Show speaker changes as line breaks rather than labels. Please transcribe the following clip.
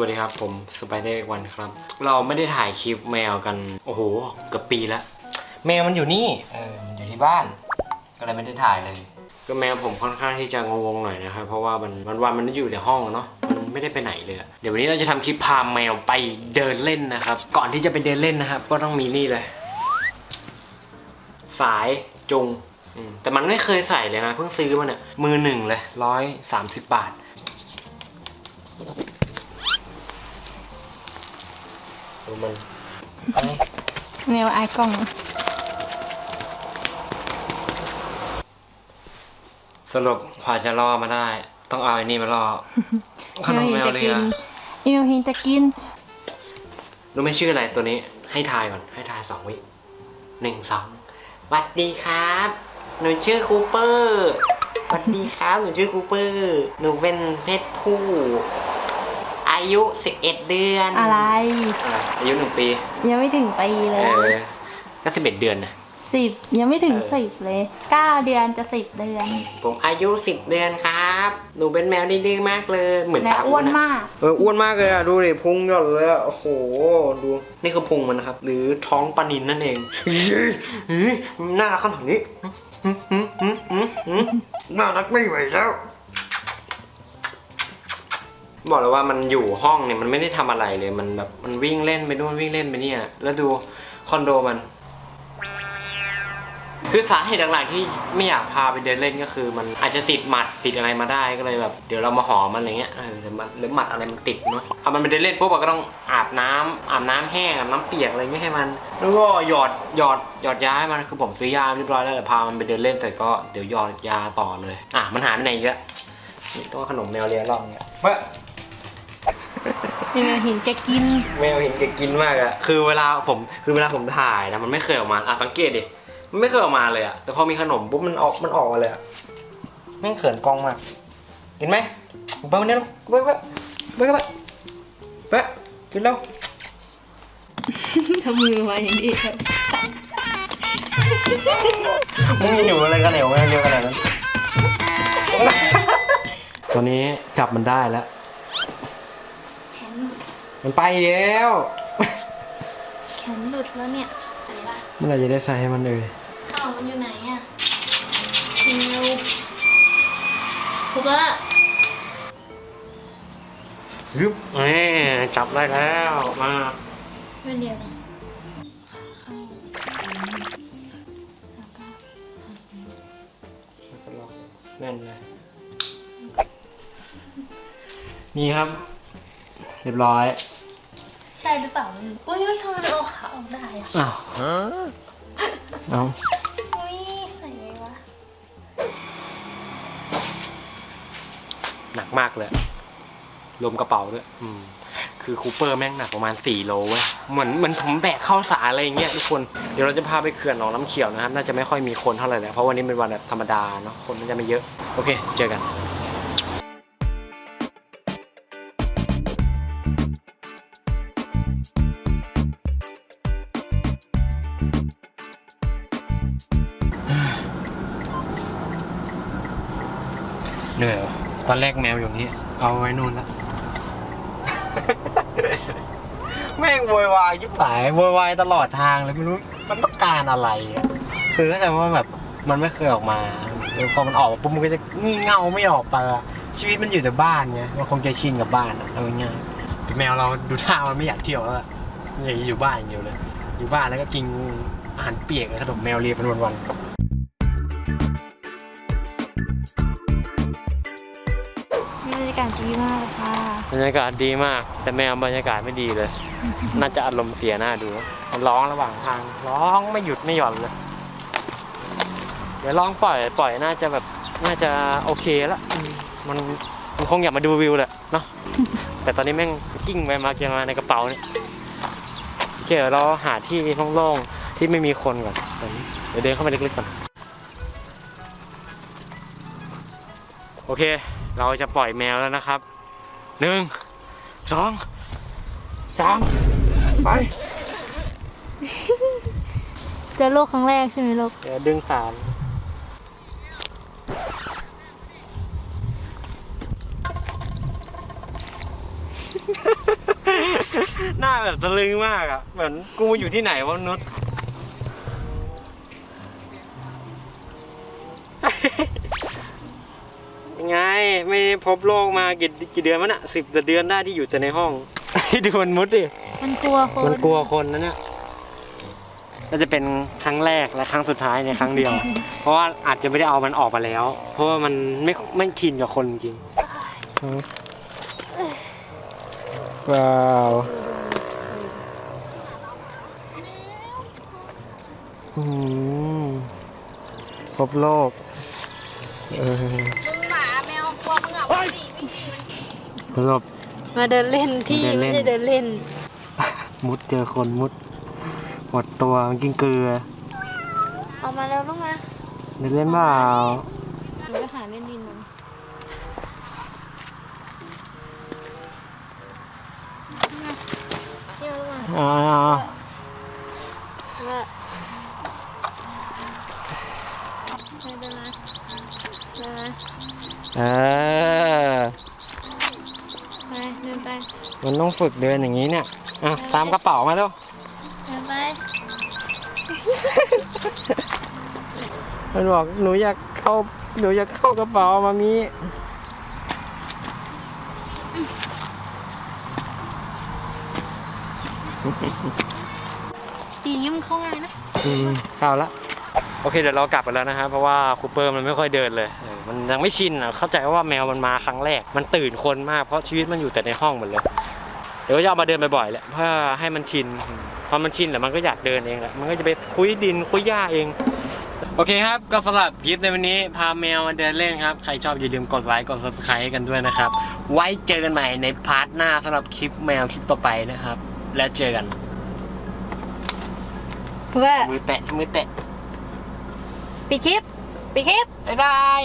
วัสดีครับผมสไปเดอร์วันครับ เราไม่ได้ถ่ายคลิปแมวกัน โอ้โหเกือบปีแล้ว แมวมันอยู่นี่เออมันอยู่ที่บ้าน ก็เลยไม่ได้ถ่ายเลย ก็แมวผมค่อนข้างที่จะงงๆหน่อยนะครับ เพราะว่ามันวันวันๆมันอยู่ในห้องอะเนาะมันไม่ได้ไปไหนเลยอะเดี๋ยววันนี้เราจะทำคลิปพาแมวไปเดินเล่นนะครับ ก่อนที่จะไปเดินเล่นนะครับ ก็ต้องมีนี่เลย สายจุงอืมแต่มันไม่เคยใส่เลยนะเพิ่งซื้อมาเนี่ยมือหนึ่งเลยร้อยสามสิบบาท ดูมัน
แมวไอายกล้อง
สรุปกว่าจะล่อมาได้ ต้องเอาไอ้นี่มาล่อ ขนม
แม
แม
ว
ว
จะ
เลย
กิน
อะ
แมวเห็นจะกิน
รู้ไหมชื่ออะไรตัวนี้ ให้ทายก่อน ให้ทายสองวิหนึ่งสองสวัสดีครับ หนูชื่อคูเปอร์สวัสดีครับ หนูชื่อคูเปอร์ หนูเป็นเพศผู้ อายุสิบเอ็ดเดือน
อะไร
อะอายุหนึ่งปี
ยังไม่ถึงปี
เอ
เลย
อ ก็สิบเอ็ดเดือนนะ
สิบยังไม่ถึง
เออ
สิบเลยเก้าเดือนจะสิบเดือน
ผมอายุสิบเดือนครับ หนูเป็นแมวดื้อๆมากเลย เหมือน
และ
ตา
อ้วน
อะ
มาก
เอออ้วนมากเลยอะ ดูดิพุงหย่อนเลยอะโอ้โห ดู นี่คือพุงมันนะครับ หรือท้องปลานินนั่นเองน่ารักขนาดนี้น่ารักไม่ไหวแล้ว บอกเลยว่ามันอยู่ห้องเนี่ยมันไม่ได้ทำอะไรเลยมันแบบมันวิ่งเล่นไปนู่นวิ่งเล่นไปเนี่ยแล้วดูคอนโดมัน คือสาเหตุหลักๆที่ไม่อยากพาไปเดินเล่นก็คือ มันอาจจะติดหมัดติดอะไรมาได้ก็เลยแบบเดี๋ยวเรามาหอมันอะไรเงี้ยเออหรือมันหรือหมัดอะไรมันติดเนาะเอามันไปเดินเล่นปุ๊บเราก็ต้องอาบน้ำอาบน้ำแห้งอาบน้ำเปียกอะไรเงี้ยให้มัน แล้วก็หยอดหยอดหยอดยาให้มันคือผมซื้อยาเรียบร้อยแล้วแต่พามันไปเดินเล่นเสร็จก็เดี๋ยวหยอดยาต่อเลย อะมันหายไปไหนอีกแล้วนี่ต้องขนมแมวเลียรองเนี่ยเฮ้ย
แมวเห็นจะกิน
แมวเห็นแกกินมากอะคือเวลาผมคือเวลาผมถ่ายนะมันไม่เคยออกมาอะสังเกตดิมันไม่เคยออกมาเลยอะแต่พอมีขนมปุ๊บมันออกมันออกมาเลยอะแม่งเขินกล้องมากกินไหมไปวันนี้ลูกไปไปไปไปไปกินแล้ว
ทำมือมาอย่างนี้
มึงหิวอะไรกันเหนียวเร็วขนาดนั้น ตอนนี้จับมันได้แล้ว มันไปแล้ว
แขนหลุดแล้วเนี่ย
เมื่อไหรจะได้ใส่ให้มันเอ่ย
ข้าวมันอยู่ไหนอะแมวพุกละ
ยึบเอ้จับได้แล้วมา
ไม่เดียว
แน่นเลยนี่ครับ เรียบร้อย
ใช่หรือเปล่าอุ้ยทำไมมันเอาขาออกได้อะ
อ้าวเอา
อุ้ยใส่ไงวะ
หนักมากเลยรวมกระเป๋าด้วยอืม คือคูเปอร์แม่งหนักประมาณ4โลเว้ยเหมือนเหมือนผมแบกเข้าวสารอะไรอย่างเงี้ยทุกคนเดี๋ยวเราจะพาไปเขื่อนหนองน้ำเขียวนะครับ น่าจะไม่ค่อยมีคนเท่าไหร่แล้วเพราะวันนี้เป็นวันแบบธรรมดาเนาะคนน่าจะไม่เยอะ โอเค เจอกัน เหนื่อยว่ะตอนแรกแมวอยู่นี้ เอาไว้นู่นแล้วแม่งโวยวายยิบหายโวยวายตลอดทางเลยไม่รู้มันต้องการอะไรอะคือเข้าใจว่าแบบมันไม่เคยออกมาเออพอมันออกมาปุ๊บมันก็จะงี่เง่าไม่ออกไปอะชีวิตมันอยู่แต่บ้านไงมันคงจะชินกับบ้านอะเอาง่ายๆแต่แมวเราดูท่ามันไม่อยากเที่ยวแล้วอะมันอยากจะอยู่บ้านอย่างเดียวเลย อยู่บ้านแล้วก็กินอาหารเปียกกับขนมแมวเลียเป็นวันๆ
บรรยากาศดีมากเลยค่ะ
บรรยากาศดีมาก แต่แมวบรรยากาศไม่ดีเลย น่าจะอารมณ์เสียหน้าดูมันร้องระหว่างทาง ร้องไม่หยุดไม่หย่อนเลย เดี๋ยวลองปล่อยปล่อยน่าจะแบบน่าจะโอเคแล้วอืมมันมันคงอยากมาดูวิวแหละเนาะ แต่ตอนนี้แม่งกิ้งไปมาเกียงมาในกระเป๋าเนี่ยโอเคเดี๋ยวเราหาที่โล่งๆที่ไม่มีคนก่อน เดี๋ยวเดินเข้าไปลึกๆก่อน โอเค เราจะปล่อยแมวแล้วนะครับหนึ่งสองสามไป
เจอโลกครั้งแรกใช่ไหมลูก
เดี๋ยวดึงสารหน้าแบบตะลึงมากอะเหมือนกูอยู่ที่ไหนวะนุช ไง ไม่พบโลกมากี่กี่เดือนมันอะสิบเดือนได้ที่อยู่แต่ในห้อง ดูมันมุดดิ
มันกลัวคน
มันกลัวคนนะเนี่ยน่าจะเป็นครั้งแรกและครั้งสุดท้ายในครั้งเดียว เพราะว่าอาจจะไม่ได้เอามันออกมาแล้ว เพราะว่ามันไม่ไม่ชินกับคนจริงว้าวอืมพบโลกเออ
อะวิ่งหนีวิ่งหนีมัน
สลบ
มาเดินเล่นที่
เดินเล่
ไม่
น
ใช่เดินเล่น
มุดเจอคนมุดหมดตัวมันกินเกลือ
ออกมาแล้วลูกมา
เดินเล่นเปล่า
หนูจะหาเล่นดินมันนี่มาลูกมา
อ่า
ว่าเดินมาเดินมา
เออ
ไปเดินไป
มันต้องฝึกเดินอย่างนี้เนี่ยอะตามกระเป๋ามาแล้ว
เดินไป
มันบอกหนูอยากเข้าหนูอยากเข้ากระเป๋ามามี
ตียิ้มนเข้าง่ายนะ
อืมเข้าละโอเคเดี๋ยวเรากลับกันแล้วนะครับเพราะว่าคูเปอร์มันไม่ค่อยเดินเลยเออมันยังไม่ชินอะเข้าใจว่าแมวมันมาครั้งแรก มันตื่นคนมากเพราะชีวิตมันอยู่แต่ในห้องหมดเลยเดี๋ยวจะเอามาเดินบ่อยๆแหละเพื่อให้มันชินพอมันชินแล้วมันก็อยากเดินเองแหละมันก็จะไปคุยดินคุยหญ้าเอง โอเคครับ ก็สำหรับคลิปในวันนี้พาแมวมาเดินเล่นครับ ใครชอบอย่าลืมกดไลค์กด subscribe ให้กันด้วยนะครับ ไว้เจอกันใหม่ในพาร์ทหน้าสำหรับคลิปแมวคลิปต่อไปนะครับ แล้วเจอกัน
ว่า
มือแตะมือแตะ
ปิดคลิปปิดคลิป
บ๊ายบาย